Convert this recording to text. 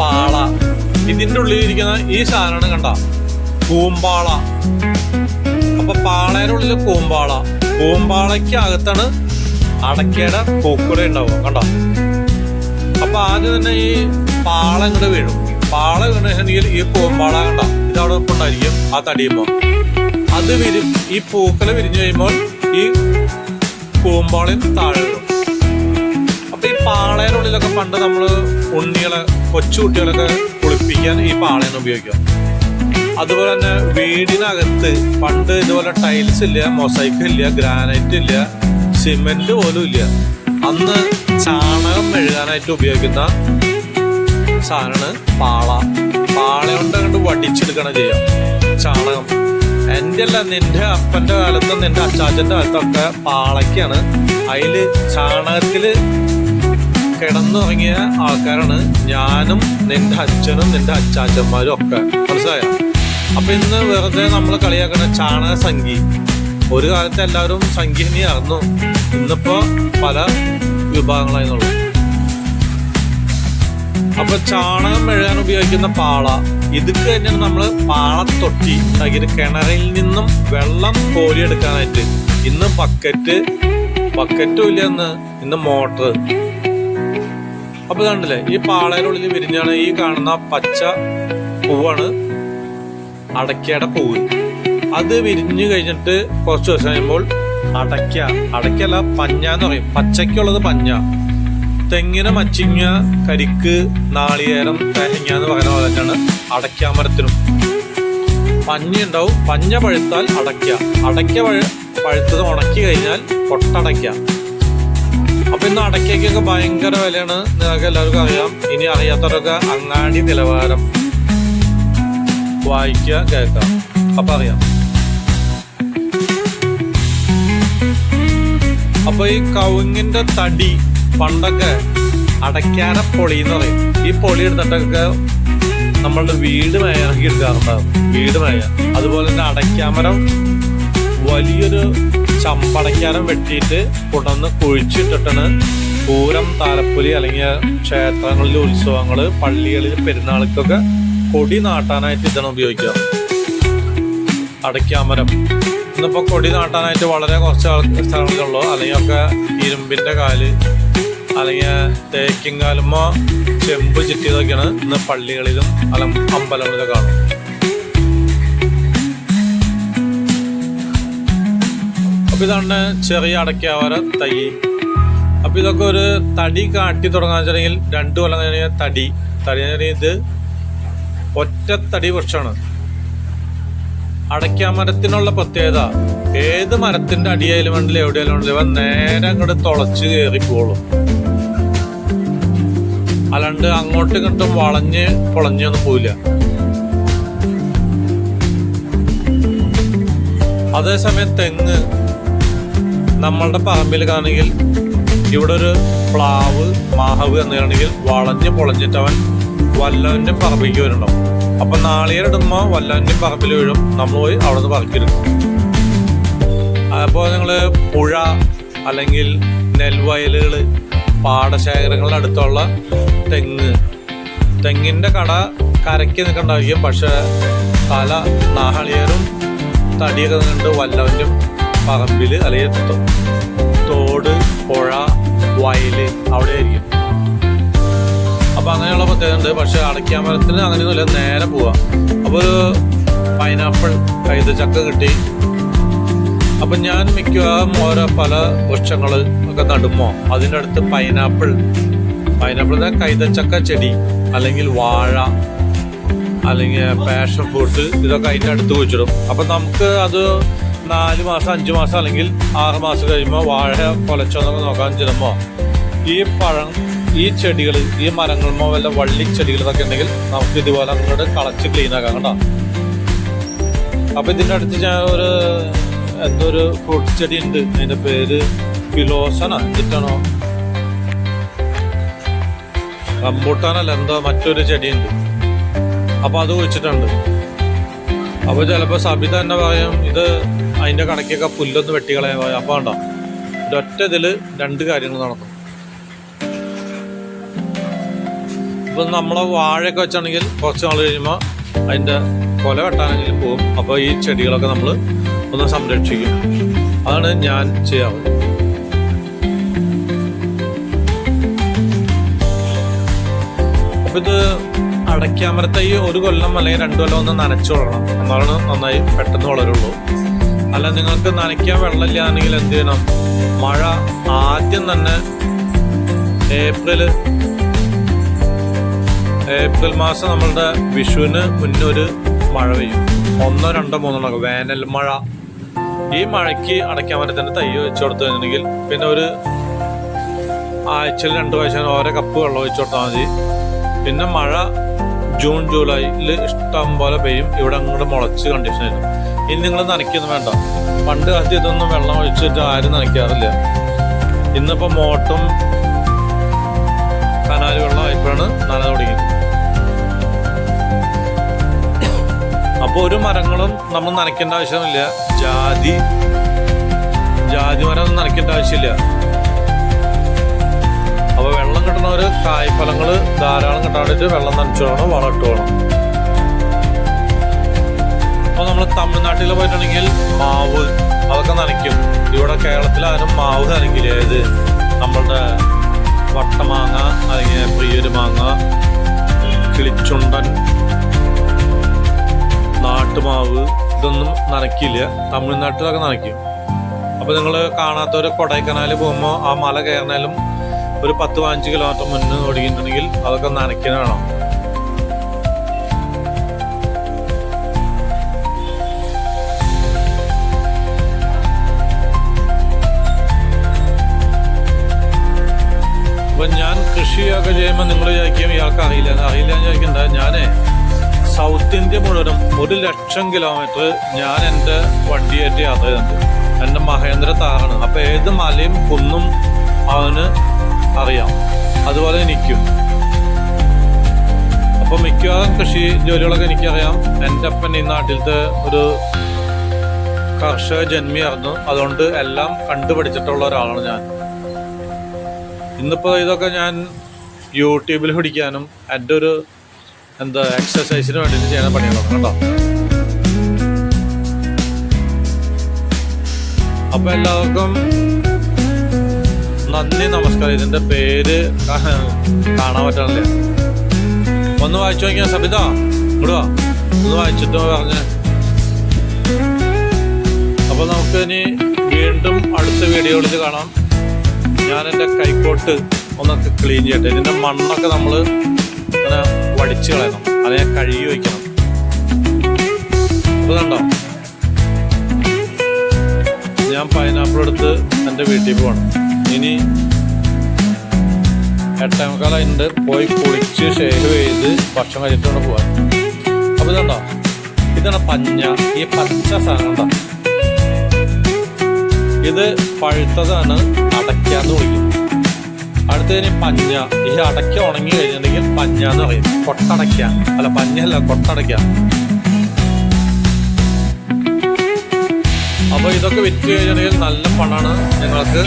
പാള. ഇതിന്റെ ഉള്ളിലിരിക്കുന്ന ഈ സാധനമാണ് കണ്ട? കൂമ്പാള. അപ്പൊ പാളയുടെ ഉള്ളിൽ കൂമ്പാള. കൂമ്പാളയ്ക്ക് അകത്താണ് അടക്കയുടെ ഉണ്ടാവുക കണ്ടോ? അപ്പൊ ആദ്യം തന്നെ ഈ പാള ഇങ്ങോട്ട് വീഴും. പാള വീണെങ്കിൽ ഈ കൂമ്പാള കണ്ട? ഇതവിടെ ഉണ്ടായിരിക്കും ആ തടിയുമ്പോ അത് വിരി ഈ പൂക്കല വിരിഞ്ഞു കഴിയുമ്പോൾ ഈ കൂമ്പാളയും താഴെ പാളയുടെ ഉള്ളിലൊക്കെ പണ്ട് നമ്മൾ ഉണ്ണികളെ കൊച്ചുകുട്ടികളൊക്കെ കുളിപ്പിക്കാൻ ഈ പാളയാണ് ഉപയോഗിക്കുക അതുപോലെ തന്നെ വീടിനകത്ത് പണ്ട് ഇതുപോലെ ടൈൽസ് ഇല്ല മൊസൈക്ക് ഇല്ല ഗ്രാനൈറ്റ് ഇല്ല സിമെന്റ് പോലും ഇല്ല. അന്ന് ചാണകം മെഴുകാനായിട്ട് ഉപയോഗിക്കുന്ന സാധനമാണ് പാള. പാള കൊണ്ട് അങ്ങോട്ട് വടിച്ചെടുക്കണം ചെയ്യാം. ചാണകം. എന്റെ അല്ല നിന്റെ അപ്പന്റെ കാലത്തും നിന്റെ അച്ചാച്ചന്റെ കാലത്തൊക്കെ പാളയ്ക്കാണ്. അതിൽ ചാണകത്തിൽ കിടന്നുറങ്ങിയ ആൾക്കാരാണ് ഞാനും നിന്റെ അച്ഛനും നിന്റെ അച്ചാച്ചന്മാരും ഒക്കെ. മനസ്സിലായോ? അപ്പൊ ഇന്ന് വെറുതെ നമ്മൾ കളിയാക്കണ ചാണക സംഗി ഒരു കാലത്ത് എല്ലാവരും സംഖ്യനി ആയിരുന്നു ഇന്നിപ്പോ പല വിഭാഗങ്ങളായിരുന്നുള്ളൂ അപ്പൊ ചാണകം മെഴുകാൻ ഉപയോഗിക്കുന്ന പാള ഇതൊക്കെ തന്നെയാണ് നമ്മൾ പാളത്തൊട്ടി അതായത് കിണറിൽ നിന്നും വെള്ളം കോരിയെടുക്കാനായിട്ട്. ഇന്ന് ബക്കറ്റ് ബക്കറ്റും ഇല്ല ഇന്ന് ഇന്ന് മോട്ടർ അപ്പൊ കണ്ടില്ലേ ഈ പാളയുടെ ഉള്ളിൽ വിരിഞ്ഞാണ് ഈ കാണുന്ന പച്ച പൂവാണ് അടയ്ക്കയുടെ പൂവ്. അത് വിരിഞ്ഞു കഴിഞ്ഞിട്ട് കുറച്ച് ദിവസം കഴിയുമ്പോൾ അടയ്ക്ക. അടയ്ക്കല്ല പഞ്ഞ എന്ന് പറയും. പച്ചയ്ക്കുള്ളത് പഞ്ഞ. തെങ്ങിന് മച്ചിങ്ങ കരിക്ക് നാളികേരം തേങ്ങ എന്ന് പറയുന്ന പോലെ തന്നെയാണ് അടയ്ക്കാമരത്തിനും പഞ്ഞ ഉണ്ടാവും. പഞ്ഞ പഴുത്താൽ അടയ്ക്ക. അടയ്ക്ക പഴ പഴുത്തത് ഉണക്കി കഴിഞ്ഞാൽ പൊട്ടടയ്ക്ക. അപ്പൊ ഇന്ന് അടയ്ക്കൊക്കെ ഭയങ്കര വിലയാണ്. നിങ്ങൾക്ക് എല്ലാവർക്കും അറിയാം. ഇനി അറിയാത്തവരൊക്കെ അങ്ങാടി നിലവാരം വായിക്കുക കേൾക്കാം അപ്പൊ അറിയാം. അപ്പൊ ഈ കവുങ്ങിന്റെ തടി പണ്ടൊക്കെ അടയ്ക്കാന പൊളി എന്ന് പറയും. ഈ പൊളി എടുത്തിട്ടൊക്കെ നമ്മളുടെ വീട് മേയാക്കി എടുക്കാറുണ്ടാവും വീട് മേയ അതുപോലെ തന്നെ അടയ്ക്കാമരം വലിയൊരു ചമ്പടയ്ക്കാരം വെട്ടിയിട്ട് കൊണ്ടുവന്ന് കുഴിച്ചിട്ടിട്ടാണ് പൂരം താലപ്പൊലി അല്ലെങ്കിൽ ക്ഷേത്രങ്ങളിലെ ഉത്സവങ്ങൾ പള്ളികളിൽ പെരുന്നാൾക്കൊക്കെ കൊടി നാട്ടാനായിട്ട് ഇതാണ് ഉപയോഗിക്കുക. അടയ്ക്കാമരം. ഇന്നിപ്പോൾ കൊടി നാട്ടാനായിട്ട് വളരെ കുറച്ച് സ്ഥലങ്ങളുള്ളൂ അല്ലെങ്കിൽ ഒക്കെ ഇരുമ്പിന്റെ കാൽ അല്ലെങ്കിൽ തേക്കിൻ ചെമ്പ് ചിറ്റിയതൊക്കെയാണ് ഇന്ന് പള്ളികളിലും അല്ല അമ്പലങ്ങളിലും കാണും അപ്പൊ ഇതാണ് ചെറിയ അടയ്ക്കാവര തൈ. അപ്പൊ ഇതൊക്കെ ഒരു തടി കാട്ടി തുടങ്ങാന്ന് വെച്ചിട്ടുണ്ടെങ്കിൽ രണ്ടു കൊല്ലം കഴിഞ്ഞ തടി. തടി ഇത് തടി വൃക്ഷമാണ്. അടയ്ക്കാമരത്തിനുള്ള പ്രത്യേകത ഏത് മരത്തിന്റെ അടിയായാലും വേണ്ടില്ല എവിടെയാലും വേണ്ടില്ല ഇവ നേരെ അങ്ങോട്ട് തുളച്ച് കയറിപ്പോളും അല്ലാണ്ട് അങ്ങോട്ടും ഇങ്ങോട്ടും വളഞ്ഞ് പൊളഞ്ഞൊന്നും പോവില്ല. അതേസമയം തെങ്ങ്. നമ്മളുടെ പറമ്പിൽ കാണെങ്കിൽ ഇവിടെ ഒരു പ്ലാവ് മാഹവ് എന്നാണെങ്കിൽ വളഞ്ഞ് പൊളഞ്ഞിട്ട് അവൻ വല്ലവന്റെ പറമ്പിലേക്ക് വരുന്നുണ്ടാവും. അപ്പൊ നാളികേരിടുമ്പോൾ വല്ലവന്റെ പറമ്പിൽ വീഴും. നമ്മൾ പോയി അവിടെ നിന്ന് പറക്കിയെടുക്കും അപ്പോൾ നിങ്ങൾ പുഴ അല്ലെങ്കിൽ നെൽവയലുകൾ പാടശേഖരങ്ങളുടെ അടുത്തുള്ള തെങ്ങ്. തെങ്ങിന്റെ കട കരയ്ക്ക് നിൽക്കണ്ടായിരിക്കും. പക്ഷെ തല നാളികേരും തടിയൊക്കെ നിന്നിട്ട് വല്ലവന്റെ പറമ്പിൽ അല്ലെങ്കിൽ തോട് പുഴ വയൽ അവിടെ ആയിരിക്കും അപ്പൊ അങ്ങനെയുള്ള പ്രത്യേകത ഉണ്ട്. പക്ഷെ അടയ്ക്കാമരത്തിന് അങ്ങനെയൊന്നുമില്ല നേരെ പോവാ. അപ്പോൾ പൈനാപ്പിൾ കൈതച്ചക്ക കിട്ടി. അപ്പൊ ഞാൻ മിക്കവാറും ഓരോ പല വൃക്ഷങ്ങൾ ഒക്കെ നടുമോ അതിന്റെ അടുത്ത് പൈനാപ്പിൾ പൈനാപ്പിൾ കൈതച്ചക്ക ചെടി അല്ലെങ്കിൽ വാഴ അല്ലെങ്കിൽ പാഷൻ ഫ്രൂട്ട് ഇതൊക്കെ അതിന്റെ അടുത്ത് വെച്ചിടും അപ്പം നമുക്ക് അത് നാല് മാസം അഞ്ച് മാസം അല്ലെങ്കിൽ ആറ് മാസം കഴിയുമ്പോൾ വാഴ കൊലച്ചോന്നൊക്കെ നോക്കാൻ ചെല്ലുമ്പോൾ ഈ പഴം ഈ ചെടികൾ ഈ മരങ്ങളുമോ വല്ല വള്ളി ചെടികളൊക്കെ ഉണ്ടെങ്കിൽ നമുക്ക് ഇതുപോലെ അങ്ങോട്ട് കളച്ച് ക്ലീൻ ആക്കാം കേട്ടോ. അപ്പോൾ ഇതിന്റെ അടുത്ത് ഞാൻ ഒരു എന്തോ ഒരു ഫ്രൂട്ട് ചെടി ഉണ്ട്. അതിന്റെ പേര് ഫിലോസന എന്നിട്ടാണോ റംബൂട്ടാനല്ല എന്തോ മറ്റൊരു ചെടിയുണ്ട് അപ്പം അത് കുഴിച്ചിട്ടുണ്ട്. അപ്പോൾ ചിലപ്പോൾ സബിത തന്നെ പറയും ഇത് അതിന്റെ കണക്കൊക്കെ പുല്ലൊന്ന് വെട്ടിക്കളയാൻ പറയും അപ്പം ഉണ്ടോ ഒറ്റ ഇതിൽ രണ്ട് കാര്യങ്ങൾ നടക്കും. ഇപ്പം നമ്മളെ വാഴയൊക്കെ വെച്ചാണെങ്കിൽ കുറച്ച് നാൾ കഴിയുമ്പോൾ അതിന്റെ കൊല വെട്ടാനെങ്കിലും പോകും അപ്പോൾ ഈ ചെടികളൊക്കെ നമ്മൾ ഒന്ന് സംരക്ഷിക്കും. അതാണ് ഞാൻ ചെയ്യാറ് അപ്പം ഇത് ഈ ഒരു കൊല്ലം അല്ലെങ്കിൽ രണ്ടു കൊല്ലം ഒന്ന് നനച്ചു വളരണം. എന്നാണ് നന്നായി പെട്ടെന്ന് വളരുള്ളൂ. അല്ല നിങ്ങൾക്ക് നനയ്ക്കാൻ വെള്ളമില്ലാന്നെങ്കിൽ എന്ത് ചെയ്യണം? മഴ ആദ്യം തന്നെ ഏപ്രിൽ ഏപ്രിൽ മാസം നമ്മളുടെ വിഷുവിന് മുന്നേ ഒരു മഴ പെയ്യും. ഒന്നോ രണ്ടോ മൂന്നോ വേനൽ മഴ. ഈ മഴയ്ക്ക് അടയ്ക്കാൻ മരത്തിന്റെ തൈ വെച്ച് കൊടുത്തു കഴിഞ്ഞിട്ടുണ്ടെങ്കിൽ പിന്നെ ഒരു ആഴ്ചയിൽ രണ്ട് പ്രാവശ്യം ഓരോ കപ്പ് വെള്ളം ഒഴിച്ചു കൊടുത്താൽ മതി. പിന്നെ മഴ ജൂൺ ജൂലൈയിൽ ഇഷ്ടം പോലെ പെയ്യും. ഇവിടെ അങ്ങോട്ട് മുളച്ച് കണ്ടീഷൻ ആയിരുന്നു. ഇനി നിങ്ങൾ നനയ്ക്കൊന്നും വേണ്ട. പണ്ട് കാലത്ത് ഇതൊന്നും വെള്ളം ഒഴിച്ചിട്ട് ആരും നനയ്ക്കാറില്ല. ഇന്നിപ്പോൾ മോട്ടും കനാല് വെള്ളം ആയപ്പോഴാണ് നന തുടങ്ങിയത്. അപ്പോൾ ഒരു മരങ്ങളും നമ്മൾ നനയ്ക്കേണ്ട ആവശ്യമില്ല ജാതി ജാതി മരം ഒന്നും നനയ്ക്കേണ്ട ആവശ്യമില്ല. അപ്പോൾ വെള്ളം കിട്ടുന്നവർ കായ്ഫലങ്ങൾ ധാരാളം കിട്ടാൻ വേണ്ടിയിട്ട് വെള്ളം നനച്ചു വേണം അപ്പൊ നമ്മൾ തമിഴ്നാട്ടിൽ പോയിട്ടുണ്ടെങ്കിൽ മാവ് അതൊക്കെ നനയ്ക്കും. ഇവിടെ കേരളത്തിൽ കേരളത്തിലാരും മാവ് നനയ്ക്കില്ല. ഏത് നമ്മളുടെ വട്ടമാങ്ങ അല്ലെങ്കിൽ പ്രിയൊരു മാങ്ങ കിളിച്ചുണ്ടൻ നാട്ടുമാവ് ഇതൊന്നും നനയ്ക്കില്ല. തമിഴ്നാട്ടിലൊക്കെ നനയ്ക്കും. അപ്പൊ നിങ്ങൾ കാണാത്തവര് കൊടൈക്കനാലിൽ പോകുമ്പോൾ ആ മല കയറിനാലും ഒരു പത്ത് പതിനഞ്ച് കിലോമീറ്റർ മുന്നേ ഓടിക്കുന്നുണ്ടെങ്കിൽ അതൊക്കെ നനയ്ക്കുന്ന കൃഷിയൊക്കെ ചെയ്യുമ്പോൾ നിങ്ങൾ വിചാരിക്കും ഇയാൾക്ക് അറിയില്ല. അറിയില്ല എന്ന് ചോദിക്കണ്ട ഞാനേ സൗത്ത് ഇന്ത്യ മുഴുവനും ഒരു ലക്ഷം കിലോമീറ്റർ ഞാൻ എന്റെ വണ്ടിയായിട്ട് യാത്ര ചെയ്തിട്ടുണ്ട്. എന്റെ മഹേന്ദ്ര താറാണ്. അപ്പോൾ ഏത് മലയും കുന്നും അവന് അറിയാം. അതുപോലെ എനിക്കും. അപ്പോൾ മിക്കവാറും കൃഷി ജോലികളൊക്കെ എനിക്കറിയാം. എന്റെ അപ്പൻ ഈ നാട്ടിലത്തെ ഒരു കർഷക ജന്മിയായിരുന്നു. അതുകൊണ്ട് എല്ലാം കണ്ടുപഠിച്ചിട്ടുള്ള ഒരാളാണ് ഞാൻ. ഇന്നിപ്പോൾ ഇതൊക്കെ ഞാൻ യൂട്യൂബിൽ പിടിക്കാനും എന്റെ ഒരു എന്താ എക്സസൈസിന് വേണ്ടിയിട്ട് ചെയ്യാൻ പണികളാണ് കേട്ടോ. അപ്പൊ എല്ലാവർക്കും നന്ദി നമസ്കാരം. ഇതിന്റെ പേര് കാണാൻ പറ്റാണല്ലേ ഒന്ന് വായിച്ചു നോക്കിയാ സബിത ഇവിടുവാ ഒന്ന് വായിച്ചിട്ട് പറഞ്ഞ്. അപ്പൊ നമുക്ക് ഇനി വീണ്ടും അടുത്ത വീഡിയോകളിൽ കാണാം. ഞാൻ എന്റെ കൈക്കോട്ട് ഒന്നൊക്കെ ക്ലീൻ ചെയ്യട്ടെ. ഇതിന്റെ മണ്ണൊക്കെ നമ്മൾ ഇങ്ങനെ വടിച്ച് കളയണം. അതിനെ കഴുകി വയ്ക്കണം. അത് കണ്ടോ? ഞാൻ പൈനാപ്പിൾ എടുത്ത് എന്റെ വീട്ടിൽ പോകണം ഇനി എട്ടേമുക്കാലായിട്ടുണ്ട് പോയി കുളിച്ച് ഷേവ് ചെയ്ത് ഭക്ഷണം കഴിച്ചിട്ട് പോവാൻ അപ്പോൾ ഇതുണ്ടോ ഇതാണ് പഞ്ഞ. ഈ പച്ച സാധനം ഇത് പഴുത്തതാണ്. അടയ്ക്കാന്ന് വിളിക്കും അടുത്തതിന് പഞ്ഞ. ഈ അടയ്ക്ക ഉണങ്ങി കഴിഞ്ഞിട്ടുണ്ടെങ്കിൽ പഞ്ഞ എന്ന് പറയും. കൊട്ടടയ്ക്ക. അല്ല പഞ്ഞല്ല കൊട്ടടയ്ക്ക. അപ്പൊ ഇതൊക്കെ വിറ്റ് കഴിഞ്ഞിട്ടുണ്ടെങ്കിൽ നല്ല പണാണ് നിങ്ങൾക്ക്